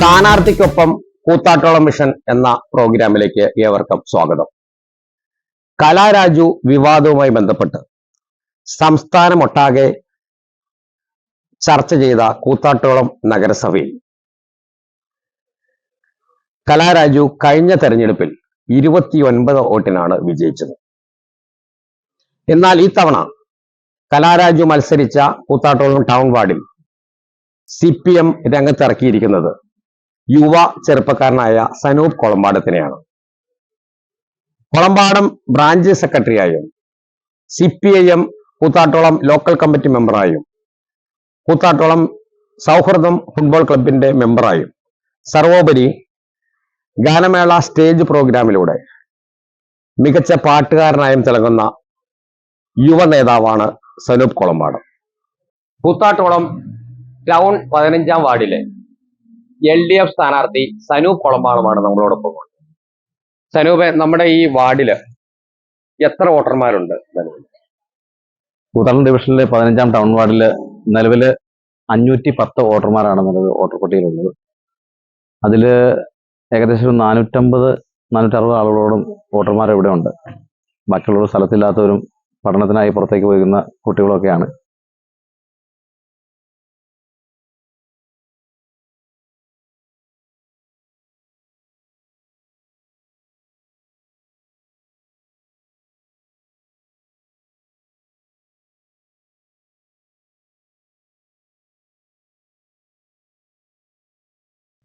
സ്ഥാനാർത്ഥിക്കൊപ്പം കൂത്താട്ടോളം mission എന്ന പ്രോഗ്രാമിലേക്ക് ഏവർക്കും സ്വാഗതം. കലാരാജു വിവാദവുമായി ബന്ധപ്പെട്ട് സംസ്ഥാനമൊട്ടാകെ ചർച്ച ചെയ്ത കൂത്താട്ടോളം നഗരസഭയിൽ കലാരാജു കഴിഞ്ഞ തെരഞ്ഞെടുപ്പിൽ ഇരുപത്തിയൊൻപത് വോട്ടിനാണ് വിജയിച്ചത്. എന്നാൽ ഈ തവണ കലാരാജു മത്സരിച്ച കൂത്താട്ടോളം ടൗൺ വാർഡിൽ സി പി എം രംഗത്തിറക്കിയിരിക്കുന്നത് യുവ ചെറുപ്പക്കാരനായ സനൂപ് കൊളമ്പാടത്തിനെയാണ്. കൊളമ്പാടം branch സെക്രട്ടറിയായും C P I M Koothattolam local committee മെമ്പറായും കൂത്താട്ടോളം സൗഹൃദം ഫുട്ബോൾ ക്ലബിന്റെ മെമ്പറായും സർവോപരി ഗാനമേള സ്റ്റേജ് പ്രോഗ്രാമിലൂടെ മികച്ച പാട്ടുകാരനായും തിളങ്ങുന്ന യുവ നേതാവാണ് സനൂപ് കൊളമ്പാടം. കൂത്താട്ടോളം ടൗൺ പതിനഞ്ചാം വാർഡിലെ എൽ ഡി എഫ് സ്ഥാനാർത്ഥി സനൂപ് കൊളമ്പാടമാണ് നമ്മളോടൊപ്പം. സനൂപ് നമ്മുടെ ഈ വാർഡിൽ എത്ര വോട്ടർമാരുണ്ട്? കൂത്താളം ഡിവിഷനിലെ പതിനഞ്ചാം ടൗൺ വാർഡിൽ നിലവിൽ അഞ്ഞൂറ്റി പത്ത് വോട്ടർമാരാണ് നിലവിൽ വോട്ടർ പട്ടികയിലുള്ളത് അതിൽ ഏകദേശം ഒരു നാനൂറ്റമ്പത് നാനൂറ്ററുപത് ആളുകളോടും വോട്ടർമാർ ഇവിടെ ഉണ്ട് ബാക്കിയുള്ളവർ സ്ഥലത്തില്ലാത്തവരും പഠനത്തിനായി പുറത്തേക്ക് പോയിരുന്ന കുട്ടികളൊക്കെയാണ്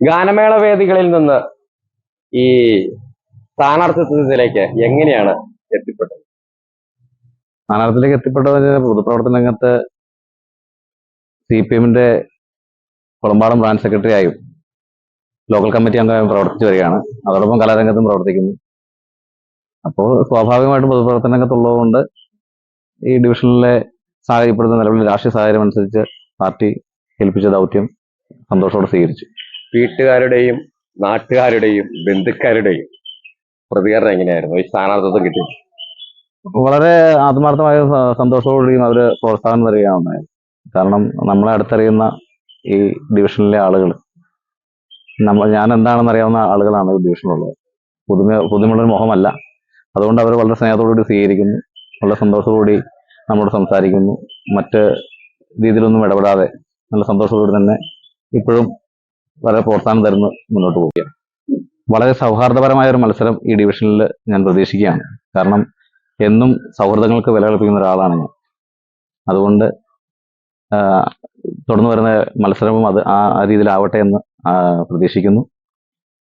ഗാനമേള വേദികളിൽ നിന്ന് ഈ സ്ഥാനാർത്ഥിത്വത്തിലേക്ക് എങ്ങനെയാണ് എത്തിപ്പെട്ടത്? സ്ഥാനാർത്ഥിയിലേക്ക് എത്തിപ്പെട്ടതിന് പൊതുപ്രവർത്തന രംഗത്ത് സി പി എമ്മിന്റെ കുളമ്പാടം ബ്രാഞ്ച് സെക്രട്ടറിയായും ലോക്കൽ കമ്മിറ്റി അംഗമായും പ്രവർത്തിച്ചു വരികയാണ്. അതോടൊപ്പം കലാരംഗത്തും പ്രവർത്തിക്കുന്നു. അപ്പോൾ സ്വാഭാവികമായിട്ടും പൊതുപ്രവർത്തന രംഗത്തുള്ളതുകൊണ്ട് ഈ ഡിവിഷനിലെ സാഹചര്യപ്പെടുന്ന നിലവിലെ രാഷ്ട്രീയ സാഹചര്യം അനുസരിച്ച് പാർട്ടി ഏൽപ്പിച്ച ദൗത്യം സന്തോഷത്തോടെ സ്വീകരിച്ചു. വീട്ടുകാരുടെയും നാട്ടുകാരുടെയും ബന്ധുക്കാരുടെയും പ്രതികരണം എങ്ങനെയായിരുന്നു? ഈ സ്ഥാനാർത്ഥിത്വം കിട്ടി വളരെ ആത്മാർത്ഥമായ സന്തോഷത്തോടുകൂടിയും അവർ പ്രോത്സാഹനം ഉണ്ടായത് കാരണം നമ്മളെ അടുത്തറിയുന്ന ഈ ഡിവിഷനിലെ ആളുകൾ നമ്മൾ ഞാൻ എന്താണെന്ന് അറിയാവുന്ന ആളുകളാണ് ഈ ഡിവിഷനിലുള്ളത്. പുതുമ പുതുമയുള്ളൊരു മുഖമല്ല. അതുകൊണ്ട് അവർ വളരെ സ്നേഹത്തോടുകൂടി സ്വീകരിക്കുന്നു. വളരെ സന്തോഷത്തോടുകൂടി നമ്മളോട് സംസാരിക്കുന്നു. മറ്റ് രീതിയിലൊന്നും ഇടപെടാതെ നല്ല സന്തോഷത്തോടെ തന്നെ ഇപ്പോഴും വളരെ പ്രോത്സാഹനം തരുന്നു മുന്നോട്ട് പോവുകയാണ്. വളരെ സൗഹാർദ്ദപരമായ ഒരു മത്സരം ഈ ഡിവിഷനിൽ ഞാൻ പ്രതീക്ഷിക്കുകയാണ്. കാരണം എന്നും സൗഹൃദങ്ങൾക്ക് വില കൽപ്പിക്കുന്ന ഒരാളാണ് ഞാൻ. അതുകൊണ്ട് തുടർന്ന് വരുന്ന മത്സരവും അത് ആ രീതിയിലാവട്ടെ എന്ന് പ്രതീക്ഷിക്കുന്നു.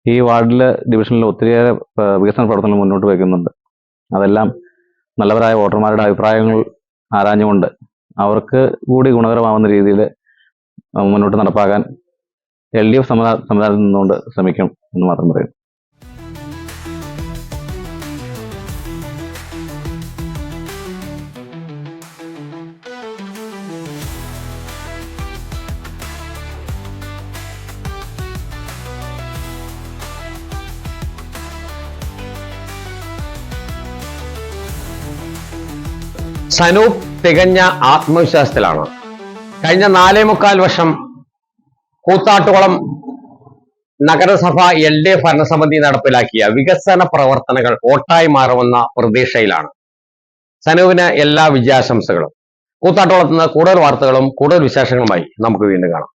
ഈ വാർഡിലെ ഡിവിഷനിൽ ഒത്തിരിയേറെ വികസന പ്രവർത്തനങ്ങൾ മുന്നോട്ട് വയ്ക്കുന്നുണ്ട്. അതെല്ലാം നല്ലവരായ വോട്ടർമാരുടെ അഭിപ്രായങ്ങൾ ആരാഞ്ഞുകൊണ്ട് അവർക്ക് കൂടി ഗുണകരമാവുന്ന രീതിയിൽ മുന്നോട്ട് നടപ്പാക്കാൻ എൽ ഡി എഫ് സമുദായത്തിൽ നിന്നുകൊണ്ട് ശ്രമിക്കും എന്ന് മാത്രം പറയും സനൂപ് തികഞ്ഞ ആത്മവിശ്വാസത്തിലാണ്. കഴിഞ്ഞ നാലേ മുക്കാൽ വർഷം കൂത്താട്ടുകുളം നഗരസഭ എൽ ഡി എഫ് ഭരണസമിതി നടപ്പിലാക്കിയ വികസന പ്രവർത്തനങ്ങൾ ഓട്ടായി മാറുമെന്ന പ്രതീക്ഷയിലാണ്. സനുവിന് എല്ലാ വിജയാശംസകളും. കൂത്താട്ടുകുളത്ത് നിന്ന് കൂടുതൽ വാർത്തകളും കൂടുതൽ വിശേഷങ്ങളുമായി നമുക്ക് വീണ്ടും കാണാം.